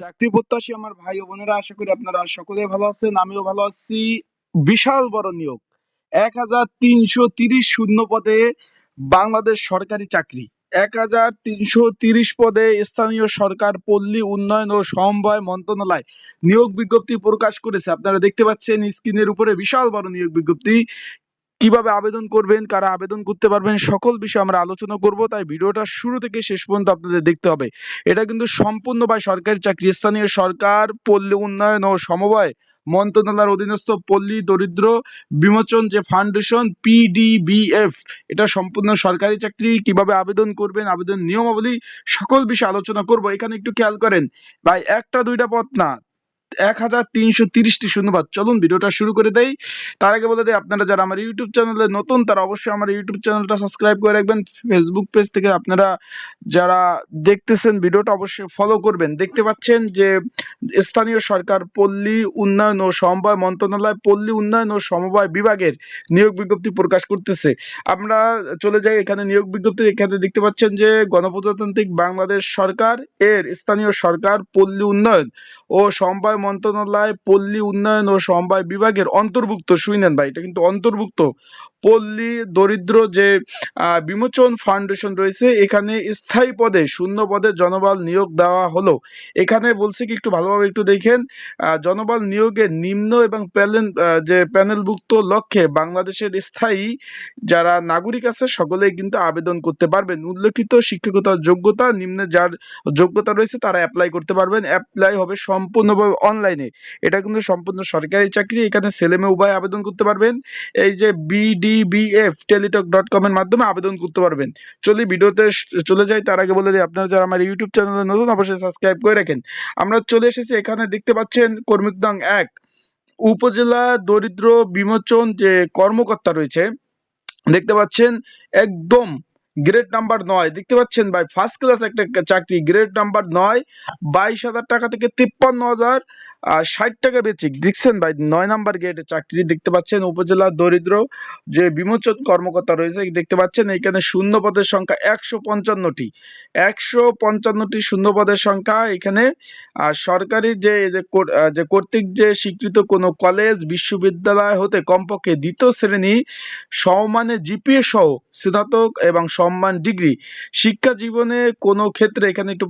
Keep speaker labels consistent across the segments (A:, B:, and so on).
A: চাকরি প্রত্যাশী আমার ভাই ও বোনেরা, আশা করি আপনারা সকলেই ভালো আছেন, আমিও ভালো আছি। বিশাল বড় নিয়োগ, এক হাজার তিনশো তিরিশ শূন্য পদে বাংলাদেশ সরকারি চাকরি, এক হাজার তিনশো তিরিশ পদে স্থানীয় সরকার, পল্লী উন্নয়ন ও সমবায় মন্ত্রণালয় নিয়োগ বিজ্ঞপ্তি প্রকাশ করেছে। আপনারা দেখতে পাচ্ছেন স্ক্রিনের উপরে বিশাল বড় নিয়োগ বিজ্ঞপ্তি। কীভাবে আবেদন করবেন, কারা আবেদন করতে পারবেন, সকল বিষয়ে আমরা আলোচনা করব। তাই ভিডিওটা শুরু থেকে শেষ পর্যন্ত আপনাদের দেখতে হবে। এটা কিন্তু সম্পূর্ণ বা সরকারি চাকরি। স্থানীয় সরকার, পল্লী উন্নয়ন ও সমবায় মন্ত্রণালয়ের অধীনস্থ পল্লী দরিদ্র বিমোচন যে ফাউন্ডেশন পিডিবিএফ এটা সম্পূর্ণ সরকারি চাকরি। কীভাবে আবেদন করবেন, আবেদন নিয়মাবলী, সকল বিষয়ে আলোচনা করব। এখানে একটু খেয়াল করেন, ভাই, একটা দুইটা পথ না এক হাজার তিনশো তিরিশটি শূন্যবাদ চলুন ভিডিওটা শুরু করে দেই। তার আগে বলে দেয় আপনারা যারা আমার ইউটিউব চ্যানেলে নতুন, তারা অবশ্যই আমার ইউটিউব চ্যানেলটা সাবস্ক্রাইব করে রাখবেন। ফেসবুক পেজ থেকে আপনারা যারা দেখতেছেন ভিডিওটা অবশ্যই ফলো করবেন। দেখতে পাচ্ছেন যে স্থানীয় সরকার পল্লী উন্নয়ন ও সমবায় মন্ত্রণালয়, পল্লী উন্নয়ন ও সমবায় বিভাগের নিয়োগ বিজ্ঞপ্তি প্রকাশ করতেছে। আমরা চলে যাই এখানে নিয়োগ বিজ্ঞপ্তি। এখানে দেখতে পাচ্ছেন যে গণপ্রজাতান্ত্রিক বাংলাদেশ সরকার, এর স্থানীয় সরকার, পল্লী উন্নয়ন ও সমবায় মন্ত্রণালয় পল্লী উন্নয়ন ও সমবায় বিভাগের অন্তর্ভুক্ত। শুনেন ভাই এটা কিন্তু অন্তর্ভুক্ত। পল্লী দরিদ্র যে বিমোচন ফাউন্ডেশন রয়েছে, এখানে স্থায়ী পদে, শূন্য পদে জনবল নিয়োগ দেওয়া হলো। এখানে বলছে কি একটু ভালোভাবে একটু দেখেন জনবল নিয়োগে নিম্ন এবং প্যানেল যে প্যানেলভুক্ত লক্ষ্যে বাংলাদেশের স্থায়ী যারা নাগরিক আছে, সকলেই কিন্তু আবেদন করতে পারবেন। উল্লেখিত শিক্ষকতার যোগ্যতা, নিম্নে যার যোগ্যতা রয়েছে, তারা অ্যাপ্লাই করতে পারবেন। অ্যাপ্লাই হবে সম্পূর্ণভাবে অনলাইনে এটা কিন্তু সম্পূর্ণ সরকারি চাকরি, এখানে ছেলে মেয়ে উভয় আবেদন করতে পারবেন। এই যে বিডিবিএফ টেলিটক ডট কম এর মাধ্যমে আবেদন করতে পারবেন। চলি, ভিডিওতে চলে যাই, তার আগে বলে দিই, আপনারা যারা আমার ইউটিউব চ্যানেলে নতুন, অবশ্যই সাবস্ক্রাইব করে রাখেন। আমরা চলে এসেছি, এখানে দেখতে পাচ্ছেন কর্মীক দং এক। উপজেলা দরিদ্র বিমোচন যে কর্মকর্তা রয়েছে, দেখতে পাচ্ছেন একদম গ্রেড নাম্বার নয়। দেখতে পাচ্ছেন ভাই ফার্স্ট ক্লাস একটা চাকরি গ্রেড নাম্বার নয়। বাইশ হাজার টাকা থেকে তিপ্পান্ন হাজার। ষাট টাকা বেচিক দেখছেন ভাই, নয় নাম্বার গ্রেডের চাকরি দেখতে পাচ্ছেন উপজেলা দরিদ্র যে বিমোচন কর্মকর্তা রয়েছে, দেখতে পাচ্ছেন এখানে শূন্য পদের সংখ্যা একশো পঞ্চান্নটি। একশো পঞ্চান্নটি শূন্য পদের সংখ্যা এখানে। আর সরকারি যে যে কর- যে কর্তৃক যে স্বীকৃত কোনো কলেজ, বিশ্ববিদ্যালয় হতে কমপক্ষে দ্বিতীয় শ্রেণি সমমানের জিপিএ সহ স্নাতক এবং সম্মান ডিগ্রি। শিক্ষা জীবনে কোনো ক্ষেত্রে এখানে একটু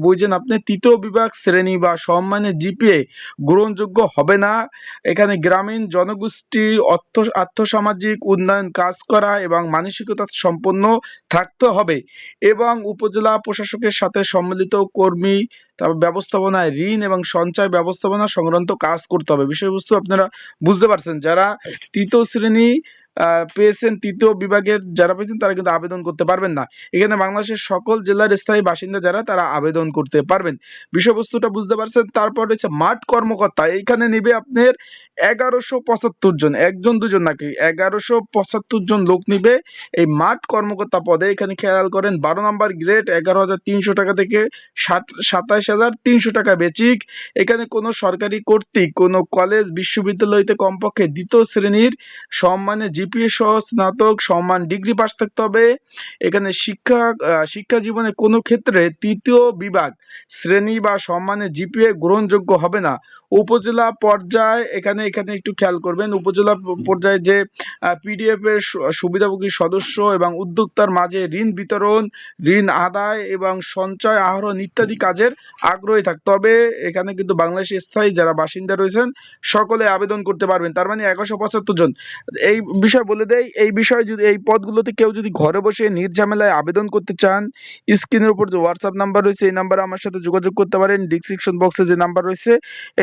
A: বুঝেন আপনি, তৃতীয় বিভাগ শ্রেণি বা সম্মানে জিপিএ গ্রহণযোগ্য হবে না। এখানে গ্রামীণ জনগোষ্ঠীর অর্থ, আর্থসামাজিক উন্নয়ন কাজ করা এবং মানসিকতা সম্পন্ন থাকতে হবে এবং উপজেলা প্রশাসকের সাথে সম্মিলিত কর্মী, তারপর ব্যবস্থাপনায় ঋণ এবং সঞ্চয় ব্যবস্থাপনা সংক্রান্ত কাজ করতে হবে। বিষয়বস্তু আপনারা বুঝতে পারছেন। যারা তৃতীয় শ্রেণি পেয়েছেন তৃতীয় বিভাগের যারা পেয়েছেন তারা কিন্তু আবেদন করতে পারবেন না। এখানে বাংলাদেশের সকল জেলার স্থায়ী বাসিন্দা যারা, তারা আবেদন করতে পারবেন। বিষয়বস্তুটা বুঝতে পারছেন, তারপর হচ্ছে মাঠ কর্মকর্তা। এখানে নিবে আপনার এগারোশো পঁচাত্তর জন, একজন, দুজন নাকি? এগারোশো পঁচাত্তর জন লোক নিবে এই মাঠ কর্মকর্তা পদে। এখানে খেয়াল করেন, বারো নম্বর গ্রেড, এগারো হাজার তিনশো টাকা থেকে সাত হাজার তিনশো টাকা বেচিক। এখানে কোনো সরকারি কর্তৃক, কোনো কলেজ, বিশ্ববিদ্যালয়তে কমপক্ষে দ্বিতীয় শ্রেণির সম্মানে জিপিএ সহ স্নাতক সম্মান ডিগ্রি পাশ থাকতে হবে। এখানে শিক্ষা শিক্ষা জীবনে কোনো ক্ষেত্রে তৃতীয় বিভাগ শ্রেণি বা সম্মানে জিপিএ গ্রহণযোগ্য হবে না। উপজেলা পর্যায়ে, এখানে এখানে একটু খেয়াল করবেন, উপজেলা পর্যায়ে যে পিডিএফ এর সুবিধাভোগী সদস্য এবং উদ্যোক্তার মাঝে ঋণ বিতরণ, ঋণ আদায় এবং সঞ্চয় আহরণ ইত্যাদি কাজের আগ্রহী থাকতে হবে এখানে কিন্তু বাংলাদেশের স্থায়ী যারা বাসিন্দা রয়েছেন, সকলে আবেদন করতে পারবেন। তার মানে একশো পঁচাত্তর জন। এই বিষয় বলে দেই, এই বিষয়ে যদি, এই পদগুলোতে কেউ যদি ঘরে বসে নির্ঝামেলায় আবেদন করতে চান, স্ক্রিনের উপর যে হোয়াটসঅ্যাপ নাম্বার রয়েছে, এই নাম্বারে আমার সাথে যোগাযোগ করতে পারেন। ডিসক্রিপশন বক্সে যে নাম্বার রয়েছে,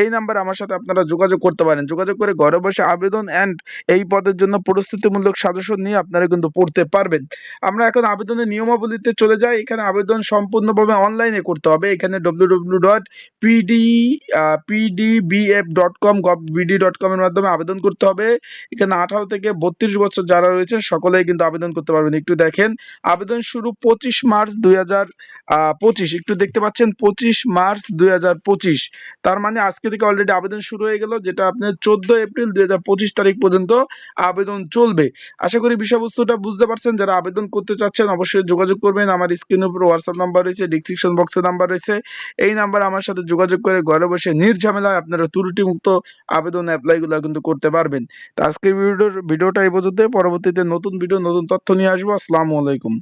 A: এই নাম্বারে আমার সাথে আপনারা যোগাযোগ করতে পারেন। যোগাযোগ করে ঘরে বসে আবেদন অ্যান্ড এই পদের জন্য প্রস্তুতিমূলক সাজেশন নিয়ে আপনারা কিন্তু পড়তে পারবেন। আমরা এখন আবেদনের নিয়মাবলীতে চলে যাই। এখানে আবেদন সম্পূর্ণভাবে অনলাইনে করতে হবে। এখানে W W dot PD PDBF dot com gov BD dot com এর মাধ্যমে আবেদন করতে হবে। এখানে আঠারো থেকে বত্রিশ বছর যারা রয়েছে সকলেই কিন্তু আবেদন করতে পারবেন। একটু দেখেন, আবেদন শুরু পঁচিশ মার্চ দুই হাজার পঁচিশ। একটু দেখতে পাচ্ছেন, পঁচিশ মার্চ দুই হাজার পঁচিশ। তার মানে আজকে থেকে অলরেডি আবেদন শুরু হয়ে গেল, যেটা আপনার চোদ্দ এপ্রিল দুই তারিখ পর্যন্ত আবেদন চলবে। আশা করি বিষয়বস্তুটা বুঝতে পারছেন, যারা আবেদন করতে চাচ্ছেন অবশ্যই যোগাযোগ করবেন। আমার স্ক্রিনের উপর হোয়াটসঅ্যাপ নাম্বার রয়েছে ডিসক্রিপশন বক্সে নাম্বার রয়েছে। এই নাম্বার আমার সাথে যোগাযোগ করে ঘরে বসে নির্ঝামেলায় আপনারা ত্রুটিমুক্ত আবেদন অ্যাপ্লাইগুলো কিন্তু করতে পারবেন। তো আজকের ভিডিওর ভিডিওটা এই পর্যন্ত পরবর্তীতে নতুন ভিডিও নতুন তথ্য নিয়ে আসব। আসসালামু আলাইকুম।